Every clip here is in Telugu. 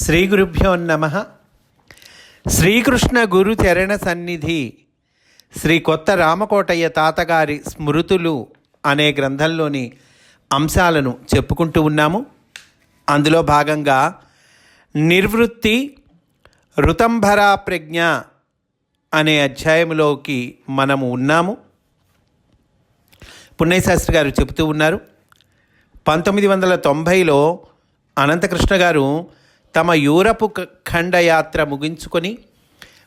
శ్రీ గురుభ్యో నమ. శ్రీకృష్ణ గురు చరణ సన్నిధి శ్రీ కొత్త రామకోటయ్య తాతగారి స్మృతులు అనే గ్రంథంలోని అంశాలను చెప్పుకుంటూ ఉన్నాము. అందులో భాగంగా నిర్వృత్తి ఋతంభరా ప్రజ్ఞ అనే అధ్యాయంలోకి మనము ఉన్నాము. పుణ్యశాస్త్రి గారు చెబుతూ ఉన్నారు. పంతొమ్మిది వందల తొంభైలో అనంతకృష్ణ గారు తమ యూరపు ఖండయాత్ర ముగించుకొని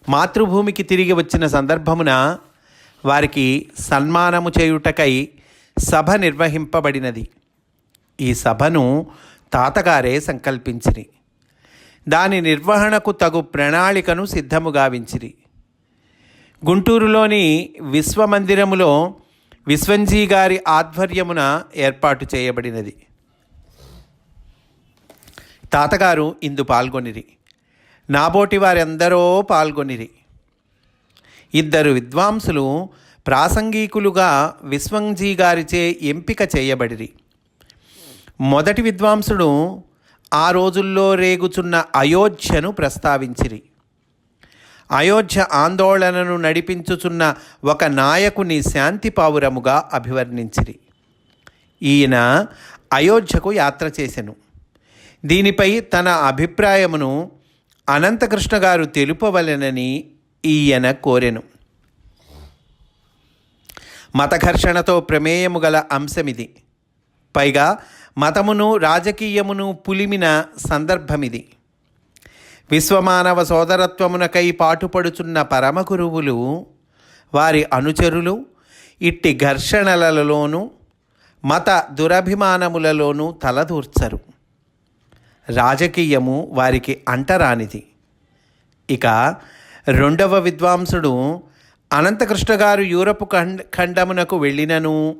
మాతృభూమికి తిరిగి వచ్చిన సందర్భమున వారికి సన్మానము చేయుటకై సభ నిర్వహింపబడినది. ఈ సభను తాతగారే సంకల్పించిరి. దాని నిర్వహణకు తగు ప్రణాళికను సిద్ధముగావించిరి గుంటూరులోని విశ్వమందిరములో విశ్వంజీ గారి ఆధ్వర్యమున ఏర్పాటు చేయబడినది. తాతగారు ఇందు పాల్గొనిరి. నాబోటి వారెందరో పాల్గొనిరి. ఇద్దరు విద్వాంసులు ప్రాసంగికులుగా విశ్వంజీ గారిచే ఎంపిక చేయబడిరి. మొదటి విద్వాంసుడు ఆ రోజుల్లో రేగుచున్న అయోధ్యను ప్రస్తావించిరి. అయోధ్య ఆందోళనను నడిపించుచున్న ఒక నాయకుని శాంతి పావురముగా అభివర్ణించిరి. ఈయన అయోధ్యకు యాత్ర చేసెను. దీనిపై తన అభిప్రాయమును అనంతకృష్ణ గారు తెలుపవలెనని ఈయన కోరెను. మతఘర్షణతో ప్రమేయము గల అంశమిది. పైగా మతమును రాజకీయమును పులిమిన సందర్భమిది. విశ్వమానవ సోదరత్వమునకై పాటుపడుచున్న పరమగురువులు వారి అనుచరులు ఇట్టి ఘర్షణలలోనూ మత దురభిమానములలోనూ తలదూర్చరు. రాజకీయము వారికి అంటరానిది. ఇక రెండవ విద్వాంసుడు అనంతకృష్ణ గారు యూరప్ ఖండ ఖండమునకు వెళ్ళినను.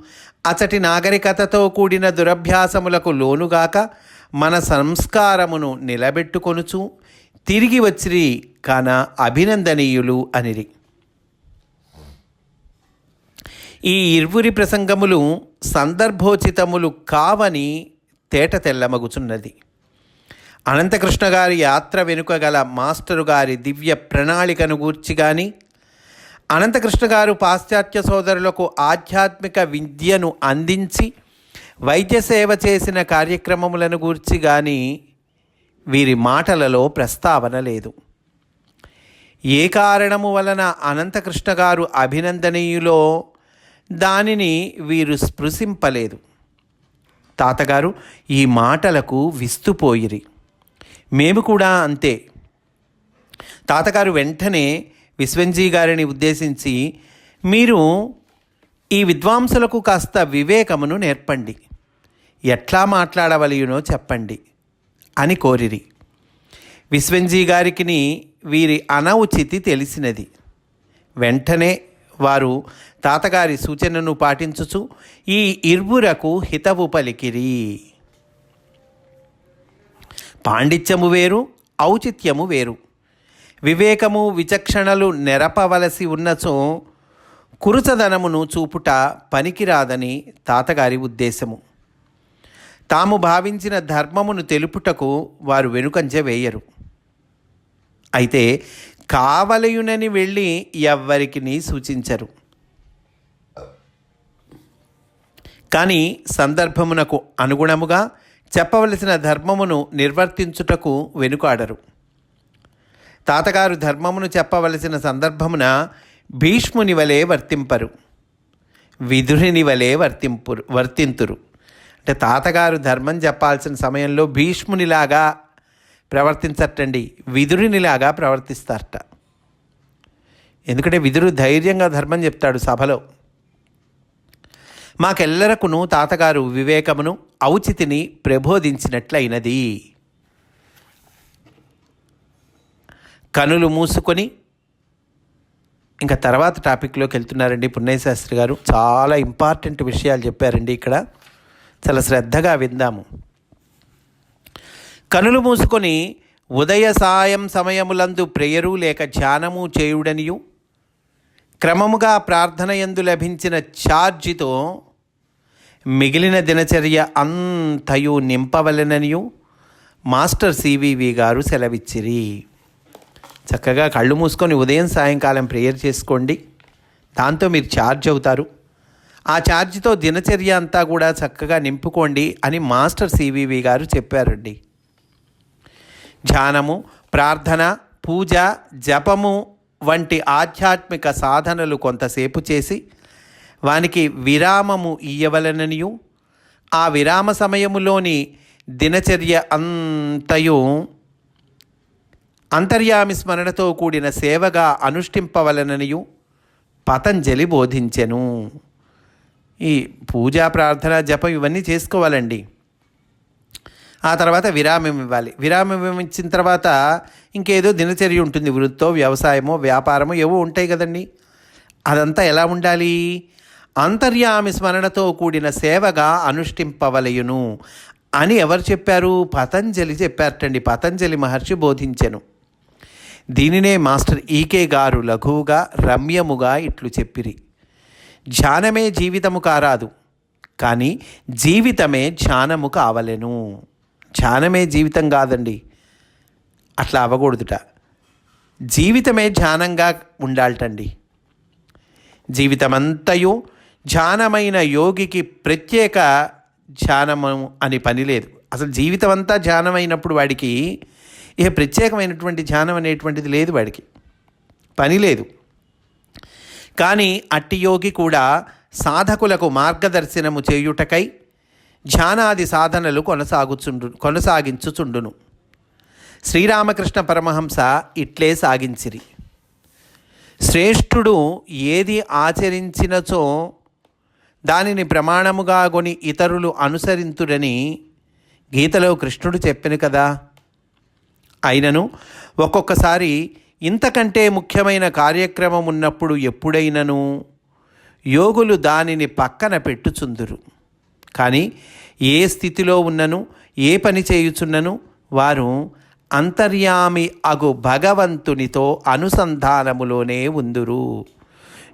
అచటి నాగరికతతో కూడిన దురభ్యాసములకు లోనుగాక మన సంస్కారమును నిలబెట్టుకొనుచు తిరిగి వచ్చిరి కాన అభినందనీయులు అనిరి. ఈ ఇరువురి ప్రసంగములు సందర్భోచితములు కావని తేట తెల్లమగుచున్నది. అనంతకృష్ణ గారి యాత్ర వెనుక గల మాస్టరు గారి దివ్య ప్రణాళికను గూర్చి కానీ అనంతకృష్ణ గారు పాశ్చాత్య సోదరులకు ఆధ్యాత్మిక విద్యను అందించి వైద్య సేవ చేసిన కార్యక్రమములను గూర్చి కానీ వీరి మాటలలో ప్రస్తావన లేదు. ఏ కారణము వలన అనంతకృష్ణ గారు అభినందనీయులో దానిని వీరు స్పృశింపలేదు. తాతగారు ఈ మాటలకు విస్తుపోయిరి. మేము కూడా అంతే. తాతగారు వెంటనే విశ్వంజీ గారిని ఉద్దేశించి మీరు ఈ విద్వాంసులకు కాస్త వివేకమును నేర్పండి. ఎట్లా మాట్లాడవలయునో చెప్పండి అని కోరిరి. విశ్వంజీ గారికి వీరి అనౌచితి తెలిసినది. వెంటనే వారు తాతగారి సూచనను పాటించుచు ఈ ఇర్వురకు హితవు పలికిరి. పాండిత్యము వేరు ఔచిత్యము వేరు. వివేకము విచక్షణలు నెరపవలసి ఉన్నచో కురుచదనమును చూపుట పనికిరాదని తాతగారి ఉద్దేశము. తాము భావించిన ధర్మమును తెలుపుటకు వారు వెనుకంజ వేయరు. అయితే కావలయునని వెళ్ళి ఎవ్వరికి సూచించరు. కానీ సందర్భమునకు అనుగుణముగా చెప్పవలసిన ధర్మమును నిర్వర్తించుటకు వెనుకాడరు. తాతగారు ధర్మమును చెప్పవలసిన సందర్భమున భీష్ముని వలె వర్తింపరు. విదురుని వలె వర్తింపురు వర్తింతురు. అంటే తాతగారు ధర్మం చెప్పాల్సిన సమయంలో భీష్మునిలాగా ప్రవర్తించటండి విధురినిలాగా ప్రవర్తిస్తారట. ఎందుకంటే విధుడు ధైర్యంగా ధర్మం చెప్తాడు సభలో. మాకెల్లరకును తాతగారు వివేకమును ఔచితిని ప్రబోధించినట్లయినది. కనులు మూసుకొని ఇంకా తర్వాత టాపిక్లోకి వెళ్తున్నారండి పున్నయశాస్త్రి గారు. చాలా ఇంపార్టెంట్ విషయాలు చెప్పారండి ఇక్కడ. చాలా శ్రద్ధగా విందాము. కనులు మూసుకొని ఉదయ సాయం సమయములందు ప్రేయరు లేక ధ్యానము చేయుడనియు క్రమముగా ప్రార్థన యందు లభించిన ఛార్జితో మిగిలిన దినచర్య అంతయు నింపవలెననియు మాస్టర్ సివివి గారు సెలవిచ్చిరి. చక్కగా కళ్ళు మూసుకొని ఉదయం సాయంకాలం ప్రేయర్ చేసుకోండి. దాంతో మీరు ఛార్జ్ అవుతారు. ఆ ఛార్జ్తో దినచర్య అంతా కూడా చక్కగా నింపుకోండి అని మాస్టర్ సివివి గారు చెప్పారండి. ధ్యానము ప్రార్థన పూజ జపము వంటి ఆధ్యాత్మిక సాధనలు కొంతసేపు చేసి వానికి విరామము ఇయ్యవలననియు. ఆ విరామ సమయములోని దినచర్య అంతయు అంతర్యామి స్మరణతో కూడిన సేవగా అనుష్ఠింపవలననియు. పతంజలి బోధించెను. ఈ పూజా ప్రార్థన జపం ఇవన్నీ చేసుకోవాలండి. ఆ తర్వాత విరామం ఇవ్వాలి. విరామం ఇచ్చిన తర్వాత ఇంకేదో దినచర్య ఉంటుంది. వృత్తో వ్యవసాయమో వ్యాపారమో ఏవో ఉంటాయి కదండి. అదంతా ఎలా ఉండాలి? అంతర్యామి స్మరణతో కూడిన సేవగా అనుష్ఠింపవలయును అని ఎవరు చెప్పారు? పతంజలి చెప్పారటండి. పతంజలి మహర్షి బోధించెను. దీనినే మాస్టర్ ఈకే గారు లఘువుగా రమ్యముగా ఇట్లు చెప్పిరి. ధ్యానమే జీవితము కారాదు కానీ జీవితమే ధ్యానము కావలెను. ధ్యానమే జీవితం కాదండి. అట్లా అవ్వకూడదుట. జీవితమే ధ్యానంగా ఉండాలటండి. జీవితమంతయు ధ్యానమైన యోగికి ప్రత్యేక ధ్యానము అని పని లేదు. అసలు జీవితం అంతా ధ్యానమైనప్పుడు వాడికి ఏ ప్రత్యేకమైనటువంటి ధ్యానం అనేటువంటిది లేదు వాడికి. పని లేదు. కానీ అట్టి యోగి కూడా సాధకులకు మార్గదర్శనము చేయుటకై ధ్యానాది సాధనలు కొనసాగుచుండు కొనసాగించుచుండును. శ్రీరామకృష్ణ పరమహంస ఇట్లే సాగించిరి. శ్రేష్ఠుడు ఏది ఆచరించినచో దానిని ప్రమాణముగా కొని ఇతరులు అనుసరింతుడని గీతలో కృష్ణుడు చెప్పిన కదా. అయినను ఒక్కొక్కసారి ఇంతకంటే ముఖ్యమైన కార్యక్రమం ఉన్నప్పుడు ఎప్పుడైనను? యోగులు దానిని పక్కన పెట్టుచుందురు. కానీ ఏ స్థితిలో ఉన్నను? ఏ పని చేయుచున్నను? వారు అంతర్యామి అగు భగవంతునితో అనుసంధానములోనే ఉందురు.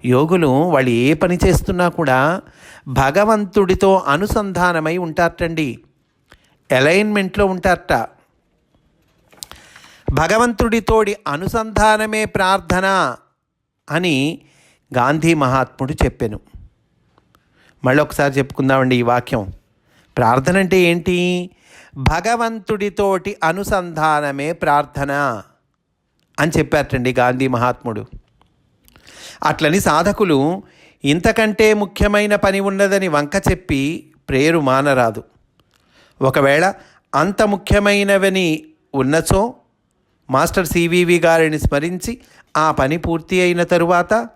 యోగులు వాళ్ళు ఏ పని చేస్తున్నా కూడా భగవంతుడితో అనుసంధానమై ఉంటారటండి. అలైన్మెంట్లో ఉంటారట. భగవంతుడితోడి అనుసంధానమే ప్రార్థన అని గాంధీ మహాత్ముడు చెప్పాను. మళ్ళీ ఒకసారి చెప్పుకుందామండి ఈ వాక్యం. ప్రార్థన అంటే ఏంటి? భగవంతుడితోటి అనుసంధానమే ప్రార్థన అని చెప్పారటండి గాంధీ మహాత్ముడు. అట్లని సాధకులు ఇంతకంటే ముఖ్యమైన పని ఉన్నదని వంక చెప్పి ప్రేరు మానరాదు. ఒకవేళ అంత ముఖ్యమైనవని ఉన్నచో మాస్టర్ సివివి గారిని స్మరించి ఆ పని పూర్తి అయిన తరువాత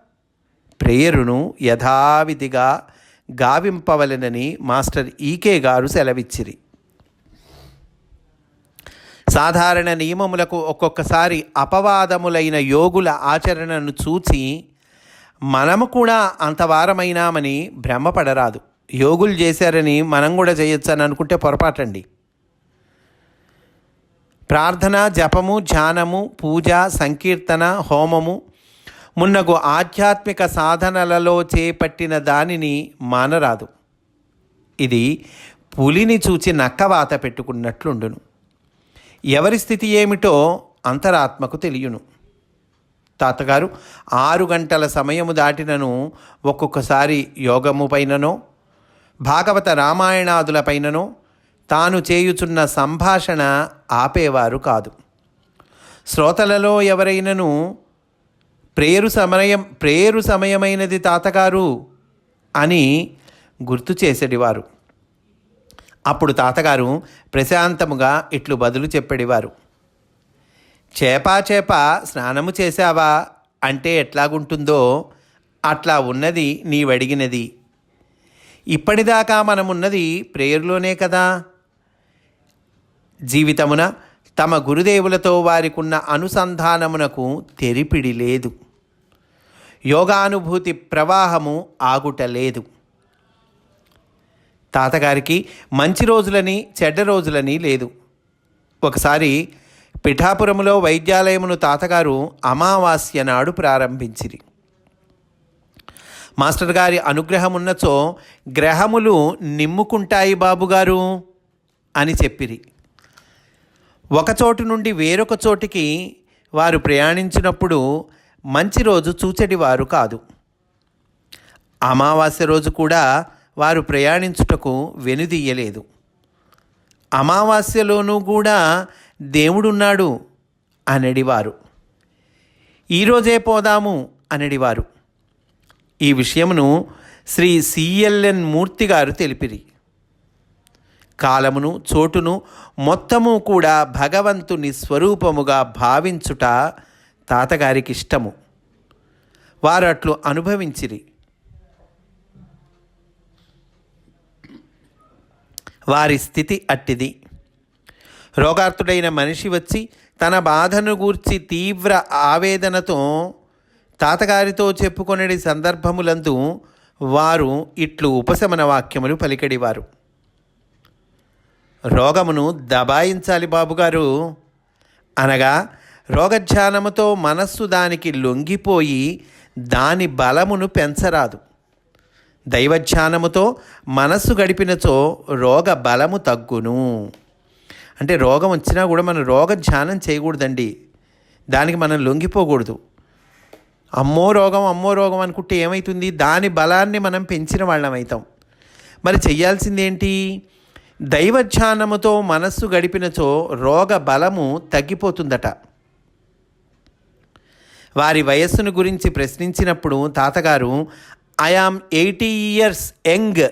ప్రేయరును యథావిధిగా గావింపవలెనని మాస్టర్ ఈకే గారు సెలవిచ్చిరి. సాధారణ నియమములకు ఒక్కొక్కసారి అపవాదములైన యోగుల ఆచరణను చూచి మనము కూడా అంతవారమైనామని భ్రమపడరాదు. యోగులు చేశారని మనం కూడా చేయొచ్చని అనుకుంటే పొరపాటండి. ప్రార్థన జపము ధ్యానము పూజ సంకీర్తన హోమము మున్నగు ఆధ్యాత్మిక సాధనలలో చేపట్టిన దానిని మానరాదు. ఇది పులిని చూచి నక్కవాత పెట్టుకున్నట్లుండును. ఎవరి స్థితి ఏమిటో అంతరాత్మకు తెలియను. తాతగారు ఆరు గంటల సమయము దాటినను ఒక్కొక్కసారి యోగము పైననో భాగవత రామాయణాదులపైననో తాను చేయుచున్న సంభాషణ ఆపేవారు కాదు. శ్రోతలలో ఎవరైనను ప్రేరు సమయం ప్రేరు సమయమైనది తాతగారు అని గుర్తు చేసేటివారు. అప్పుడు తాతగారు ప్రశాంతముగా ఇట్లు బదులు చెప్పేడివారు చేపా చేప స్నానము చేశావా అంటే ఎట్లాగుంటుందో అట్లా ఉన్నది నీవడిగినది. ఇప్పటిదాకా మనమున్నది ప్రేయర్లోనే కదా. జీవితమున తమ గురుదేవులతో వారికున్న అనుసంధానమునకు తెరిపిడి లేదు. యోగానుభూతి ప్రవాహము ఆగుట లేదు తాతగారికి మంచి రోజులని చెడ్డ రోజులని లేదు. ఒకసారి పిఠాపురములో వైద్యాలయమును తాతగారు అమావాస్య నాడు ప్రారంభించిరి. మాస్టర్ గారి అనుగ్రహం ఉన్నచో గ్రహములు నిమ్ముకుంటాయి బాబుగారు అని చెప్పిరి. ఒకచోటు నుండి వేరొక చోటికి వారు ప్రయాణించినప్పుడు మంచి రోజు చూచెడివారు కాదు. అమావాస్య రోజు కూడా వారు ప్రయాణించుటకు వెనుదీయలేదు అమావాస్యలోనూ కూడా దేవుడున్నాడు అనడివారు. ఈరోజే పోదాము అనడివారు. ఈ విషయమును శ్రీ సిఎల్ఎన్ మూర్తి గారు తెలిపిరి. కాలమును చోటును మొత్తము కూడా భగవంతుని స్వరూపముగా భావించుట తాతగారికి ఇష్టము వారు అట్లు అనుభవించిరి. వారి స్థితి అట్టిది. రోగార్తుడైన మనిషి వచ్చి తన బాధను గూర్చి తీవ్ర ఆవేదనతో తాతగారితో చెప్పుకొనడి సందర్భములందు వారు ఇట్లు ఉపశమన వాక్యములు పలికడివారు. రోగమును దబాయించాలి బాబుగారు. అనగా రోగధ్యానముతో మనస్సు దానికి లొంగిపోయి దాని బలమును పెంచరాదు. దైవధ్యానముతో మనస్సు గడిపినచో రోగ బలము తగ్గును. అంటే రోగం వచ్చినా కూడా మనం రోగ ధ్యానం చేయకూడదండి. దానికి మనం లొంగిపోకూడదు. అమ్మో రోగం అమ్మో రోగం అనుకుంటే ఏమవుతుంది దాని బలాన్ని మనం పెంచిన వాళ్ళం అవుతాం. మరి చెయ్యాల్సిందేంటి? దైవధ్యానముతో మనస్సు గడిపినచో రోగ బలము తగ్గిపోతుందట. వారి వయస్సును గురించి ప్రశ్నించినప్పుడు తాతగారు ఐఆమ్ ఎయిటీ ఇయర్స్ యంగ్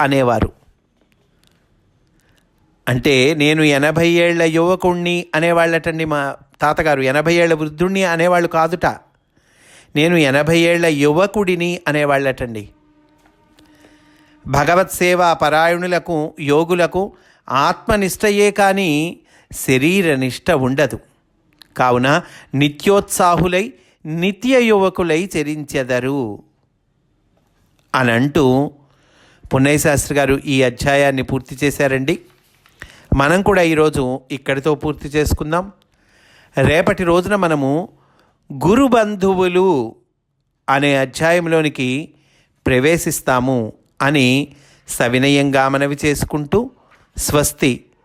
అనేవారు. అంటే నేను ఎనభై ఏళ్ళ యువకుణ్ణి అనేవాళ్ళటండి మా తాతగారు. ఎనభై ఏళ్ళ వృద్ధుణ్ణి అనేవాళ్ళు కాదుట. నేను ఎనభై ఏళ్ళ యువకుడిని అనేవాళ్ళటండి. భగవత్ సేవ పరాయణులకు యోగులకు ఆత్మనిష్టయే కానీ శరీర నిష్ట ఉండదు. కావున నిత్యోత్సాహులై నిత్య యువకులై చరించెదరు. అని అంటూ పున్నయ్య శాస్త్రి గారు ఈ అధ్యాయాన్ని పూర్తి చేశారండి. మనం కూడా ఈరోజు ఇక్కడితో పూర్తి చేసుకుందాం. రేపటి రోజున మనము గురు బంధువులు అనే అధ్యాయంలోనికి ప్రవేశిస్తాము అని సవినయంగా మనవి చేసుకుంటూ స్వస్తి.